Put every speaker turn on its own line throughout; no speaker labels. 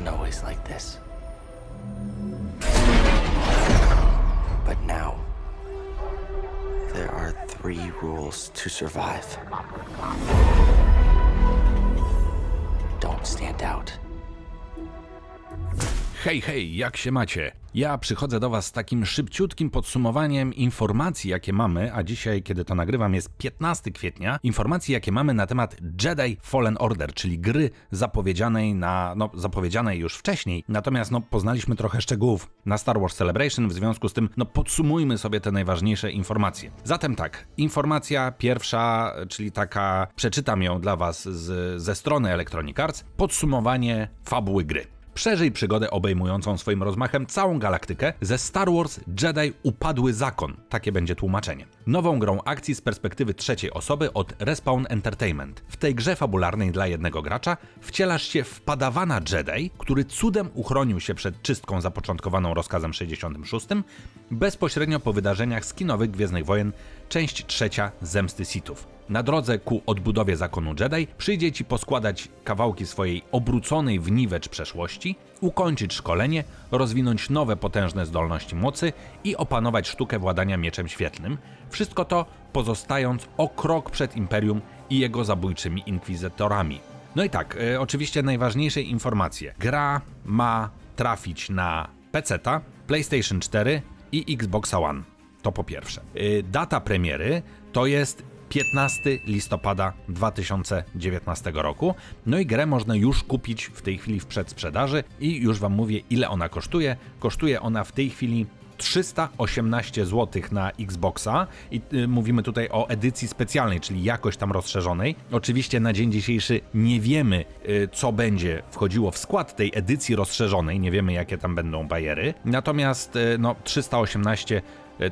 wasn't always like this. But now, there are three rules to survive.
Hej, hej, jak się macie? Ja przychodzę do Was z takim szybciutkim podsumowaniem informacji, jakie mamy, a dzisiaj, kiedy to nagrywam, jest 15 kwietnia. Informacji, jakie mamy na temat Jedi Fallen Order, czyli gry zapowiedzianej na, no, zapowiedzianej już wcześniej. Natomiast, no, poznaliśmy trochę szczegółów na Star Wars Celebration, w związku z tym, no, podsumujmy sobie te najważniejsze informacje. Zatem tak, informacja pierwsza, czyli taka, przeczytam ją dla Was z, ze strony Electronic Arts, podsumowanie fabuły gry. Przeżyj przygodę obejmującą swoim rozmachem całą galaktykę ze Star Wars Jedi Upadły Zakon. Takie będzie tłumaczenie. Nową grą akcji z perspektywy trzeciej osoby od Respawn Entertainment. W tej grze fabularnej dla jednego gracza wcielasz się w padawana Jedi, który cudem uchronił się przed czystką zapoczątkowaną rozkazem 66, bezpośrednio po wydarzeniach skinowych Gwiezdnych Wojen, część trzecia Zemsty Sithów. Na drodze ku odbudowie zakonu Jedi przyjdzie ci poskładać kawałki swojej obróconej w niwecz przeszłości, ukończyć szkolenie, rozwinąć nowe potężne zdolności mocy i opanować sztukę władania mieczem świetlnym. Wszystko to pozostając o krok przed Imperium i jego zabójczymi inkwizytorami. No i tak, e, oczywiście najważniejsze informacje. Gra ma trafić na PC-ta, PlayStation 4 i Xbox One. To po pierwsze. Y, Data premiery to jest 15 listopada 2019 roku. No i grę można już kupić w tej chwili w przedsprzedaży i już Wam mówię ile ona kosztuje. Kosztuje ona w tej chwili 318 zł na Xboxa i y, mówimy tutaj o edycji specjalnej, czyli jakoś tam rozszerzonej. Oczywiście na dzień dzisiejszy nie wiemy, y, co będzie wchodziło w skład tej edycji rozszerzonej, nie wiemy jakie tam będą bajery. Natomiast y, no 318 y,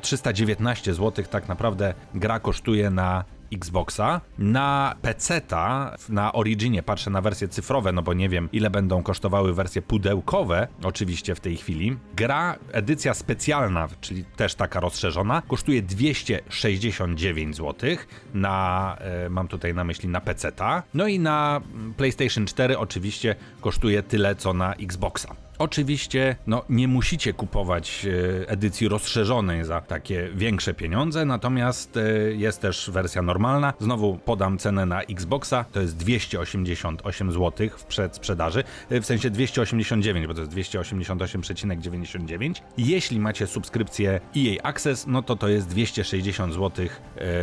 319 zł tak naprawdę gra kosztuje na Xboxa. Na PC-ta, na Originie patrzę na wersje cyfrowe, no bo nie wiem ile będą kosztowały wersje pudełkowe, oczywiście w tej chwili. Gra, edycja specjalna, czyli też taka rozszerzona, kosztuje 269 zł. Na, e, mam tutaj na myśli na PC-ta. No i na PlayStation 4 oczywiście kosztuje tyle co na Xboxa. Oczywiście, no nie musicie kupować e, edycji rozszerzonej za takie większe pieniądze, natomiast e, jest też wersja normalna. Znowu podam cenę na Xboxa, to jest 288 zł w przedsprzedaży, e, w sensie 289, bo to jest 288,99. Jeśli macie subskrypcję EA Access, no to to jest 260 zł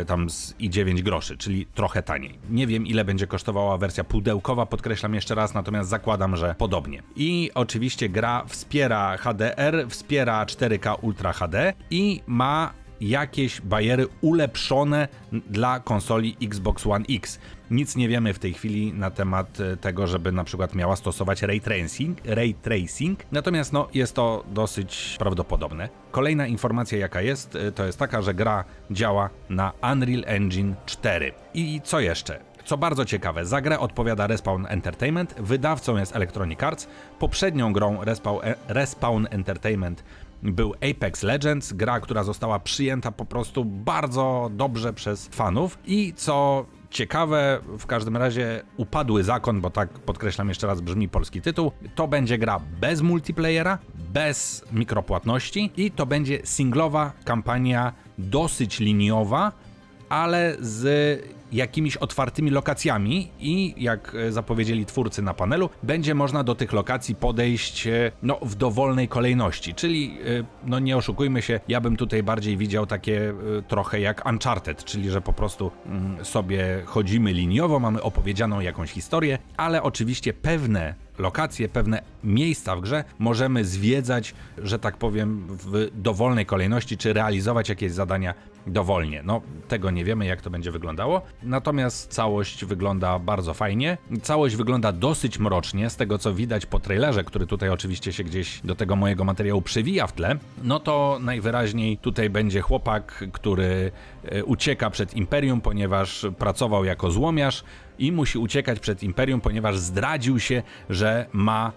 tam z i 9 groszy, czyli trochę taniej. Nie wiem ile będzie kosztowała wersja pudełkowa, podkreślam jeszcze raz, natomiast zakładam, że podobnie. I oczywiście gra wspiera HDR, wspiera 4K Ultra HD i ma jakieś bajery ulepszone dla konsoli Xbox One X. Nic nie wiemy w tej chwili na temat e, tego, żeby na przykład miała stosować ray tracing, ray tracing. natomiast no, jest to dosyć prawdopodobne. Kolejna informacja jaka jest, e, to jest taka, że gra działa na Unreal Engine 4. I co jeszcze? Co bardzo ciekawe, za grę odpowiada Respawn Entertainment, wydawcą jest Electronic Arts. Poprzednią grą Respawn, e, Respawn Entertainment był Apex Legends, gra, która została przyjęta po prostu bardzo dobrze przez fanów i co ciekawe, w każdym razie upadły zakon, bo tak podkreślam jeszcze raz brzmi polski tytuł, to będzie gra bez multiplayera, bez mikropłatności i to będzie singlowa kampania dosyć liniowa, ale z jakimiś otwartymi lokacjami i jak e, zapowiedzieli twórcy na panelu, będzie można do tych lokacji podejść e, no, w dowolnej kolejności, czyli e, no nie oszukujmy się, ja bym tutaj bardziej widział takie trochę jak Uncharted, czyli że po prostu mm, sobie chodzimy liniowo, mamy opowiedzianą jakąś historię, ale oczywiście pewne lokacje, pewne miejsca w grze możemy zwiedzać, że tak powiem, w dowolnej kolejności, czy realizować jakieś zadania dowolnie. No, tego nie wiemy, jak to będzie wyglądało. Natomiast całość wygląda bardzo fajnie. Całość wygląda dosyć mrocznie, z tego co widać po trailerze, który tutaj oczywiście się gdzieś do tego mojego materiału przewija w tle. No to najwyraźniej tutaj będzie chłopak, który e, ucieka przed Imperium, ponieważ pracował jako złomiarz i musi uciekać przed Imperium, ponieważ zdradził się, że ma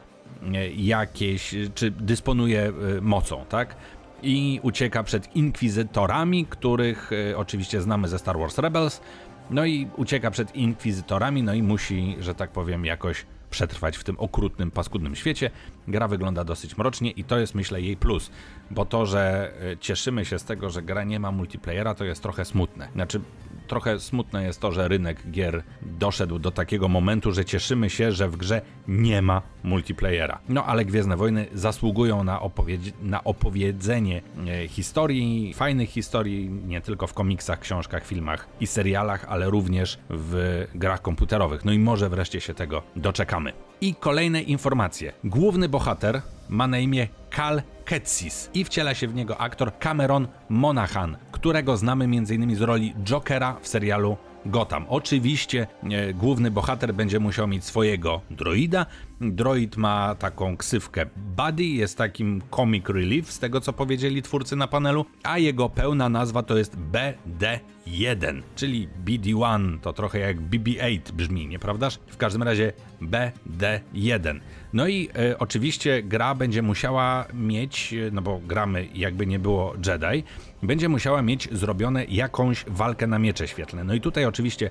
e, jakieś, czy dysponuje e, mocą, tak? I ucieka przed inkwizytorami, których e, oczywiście znamy ze Star Wars Rebels. No i ucieka przed inkwizytorami, no i musi, że tak powiem, jakoś przetrwać w tym okrutnym, paskudnym świecie. Gra wygląda dosyć mrocznie i to jest, myślę, jej plus, bo to, że e, cieszymy się z tego, że gra nie ma multiplayera, to jest trochę smutne. Znaczy, trochę smutne jest to, że rynek gier doszedł do takiego momentu, że cieszymy się, że w grze nie ma multiplayera. No ale Gwiezdne Wojny zasługują na, opowiedz- na opowiedzenie e, historii, fajnych historii, nie tylko w komiksach, książkach, filmach i serialach, ale również w grach komputerowych. No i może wreszcie się tego doczekamy. I kolejne informacje. Główny bohater ma na imię Cal Ketsis i wciela się w niego aktor Cameron Monaghan, którego znamy m.in. z roli Jokera w serialu Gotham. Oczywiście e, główny bohater będzie musiał mieć swojego droida. Droid ma taką ksywkę Buddy, jest takim comic relief z tego co powiedzieli twórcy na panelu, a jego pełna nazwa to jest BD1, czyli BD1, to trochę jak BB8 brzmi, nieprawdaż? W każdym razie BD1. No i e, oczywiście gra będzie musiała mieć, e, no bo gramy jakby nie było Jedi, będzie musiała mieć zrobione jakąś walkę na miecze świetlne. No i tutaj oczywiście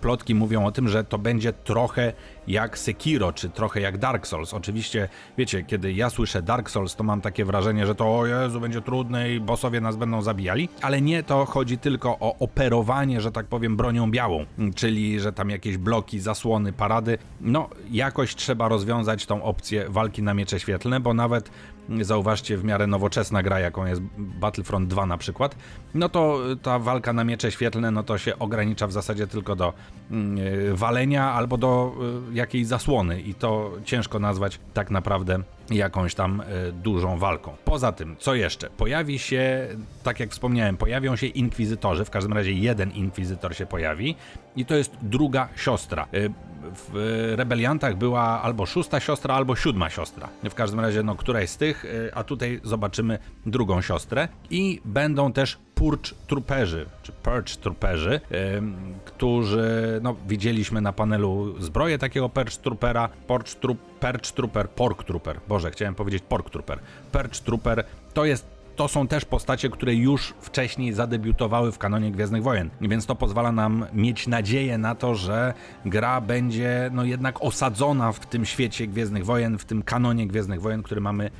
plotki mówią o tym, że to będzie trochę jak Sekiro, czy trochę jak Dark Souls. Oczywiście, wiecie, kiedy ja słyszę Dark Souls, to mam takie wrażenie, że to o Jezu, będzie trudne i bossowie nas będą zabijali, ale nie, to chodzi tylko o operowanie, że tak powiem, bronią białą, czyli że tam jakieś bloki, zasłony, parady. No, jakoś trzeba rozwiązać tą opcję walki na miecze świetlne, bo nawet zauważcie, w miarę nowoczesna gra, jaką jest Battlefront 2 na przykład, no to ta walka na miecze świetlne, no to się ogranicza w zasadzie tylko do e, walenia albo do e, jakiejś zasłony i to ciężko nazwać tak naprawdę jakąś tam e, dużą walką. Poza tym, co jeszcze? Pojawi się, tak jak wspomniałem, pojawią się inkwizytorzy, w każdym razie jeden inkwizytor się pojawi i to jest druga siostra. E, w rebeliantach była albo szósta siostra, albo siódma siostra. W każdym razie, no, któraś z tych, y, a tutaj zobaczymy drugą siostrę. I będą też Purge Trooperzy, czy Purge Trooperzy, ym, którzy, no, widzieliśmy na panelu zbroję takiego Purge Troopera, Purge, Troop, Purge Trooper, Pork Trooper, Boże, chciałem powiedzieć Pork Trooper. Purge Trooper to jest to są też postacie, które już wcześniej zadebiutowały w kanonie Gwiezdnych Wojen, więc to pozwala nam mieć nadzieję na to, że gra będzie no jednak osadzona w tym świecie Gwiezdnych Wojen, w tym kanonie Gwiezdnych Wojen, który mamy.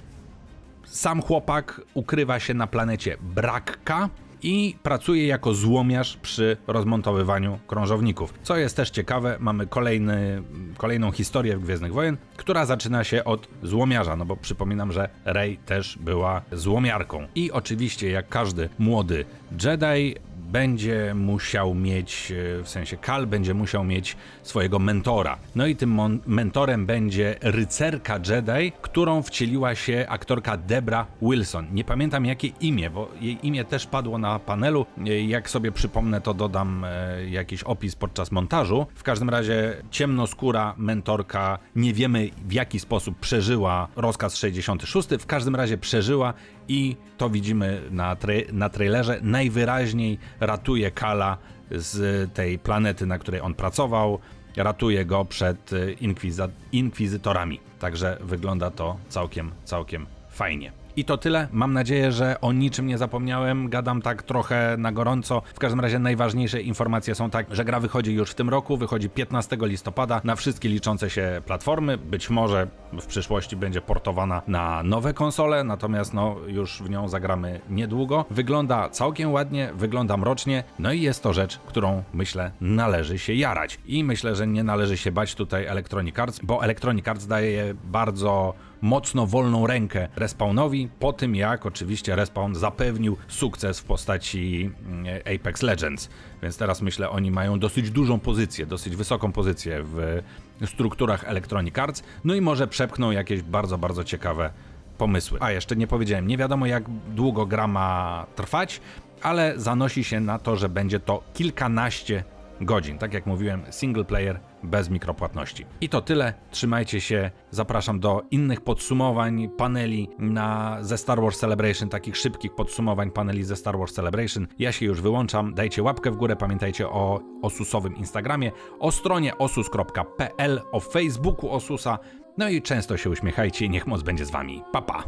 Sam chłopak ukrywa się na planecie Brakka i pracuje jako złomiarz przy rozmontowywaniu krążowników. Co jest też ciekawe, mamy kolejny, kolejną historię w Gwiezdnych Wojen, która zaczyna się od złomiarza, no bo przypominam, że Rey też była złomiarką. I oczywiście, jak każdy młody Jedi, będzie musiał mieć, e, w sensie Kal będzie musiał mieć swojego mentora. No i tym mentorem będzie rycerka Jedi, którą wcieliła się aktorka Debra Wilson. Nie pamiętam jakie imię, bo jej imię też padło na panelu. E, Jak sobie przypomnę, to dodam e, jakiś opis podczas montażu. W każdym razie ciemnoskóra mentorka, nie wiemy w jaki sposób przeżyła rozkaz 66, w każdym razie przeżyła i to widzimy na, tra- na trailerze. Najwyraźniej ratuje Kala z tej planety, na której on pracował. Ratuje go przed y, inkwiza- inkwizytorami. Także wygląda to całkiem, całkiem fajnie. I to tyle. Mam nadzieję, że o niczym nie zapomniałem. Gadam tak trochę na gorąco. W każdym razie najważniejsze informacje są tak, że gra wychodzi już w tym roku, wychodzi 15 listopada na wszystkie liczące się platformy. Być może w przyszłości będzie portowana na nowe konsole, natomiast no już w nią zagramy niedługo. Wygląda całkiem ładnie, wygląda mrocznie, no i jest to rzecz, którą myślę należy się jarać. I myślę, że nie należy się bać tutaj Electronic Arts, bo Electronic Arts daje bardzo mocno wolną rękę Respawnowi, po tym jak oczywiście Respawn zapewnił sukces w postaci mm, Apex Legends. Więc teraz myślę, oni mają dosyć dużą pozycję, dosyć wysoką pozycję w strukturach Electronic Arts, no i może przepchną jakieś bardzo, bardzo ciekawe pomysły. A jeszcze nie powiedziałem, nie wiadomo jak długo gra ma trwać, ale zanosi się na to, że będzie to kilkanaście godzin. Tak jak mówiłem, single player bez mikropłatności. I to tyle. Trzymajcie się. Zapraszam do innych podsumowań paneli na ze Star Wars Celebration, takich szybkich podsumowań paneli ze Star Wars Celebration. Ja się już wyłączam. Dajcie łapkę w górę. Pamiętajcie o Osusowym Instagramie, o stronie osus.pl, o Facebooku Osusa. No i często się uśmiechajcie niech moc będzie z wami. Pa pa!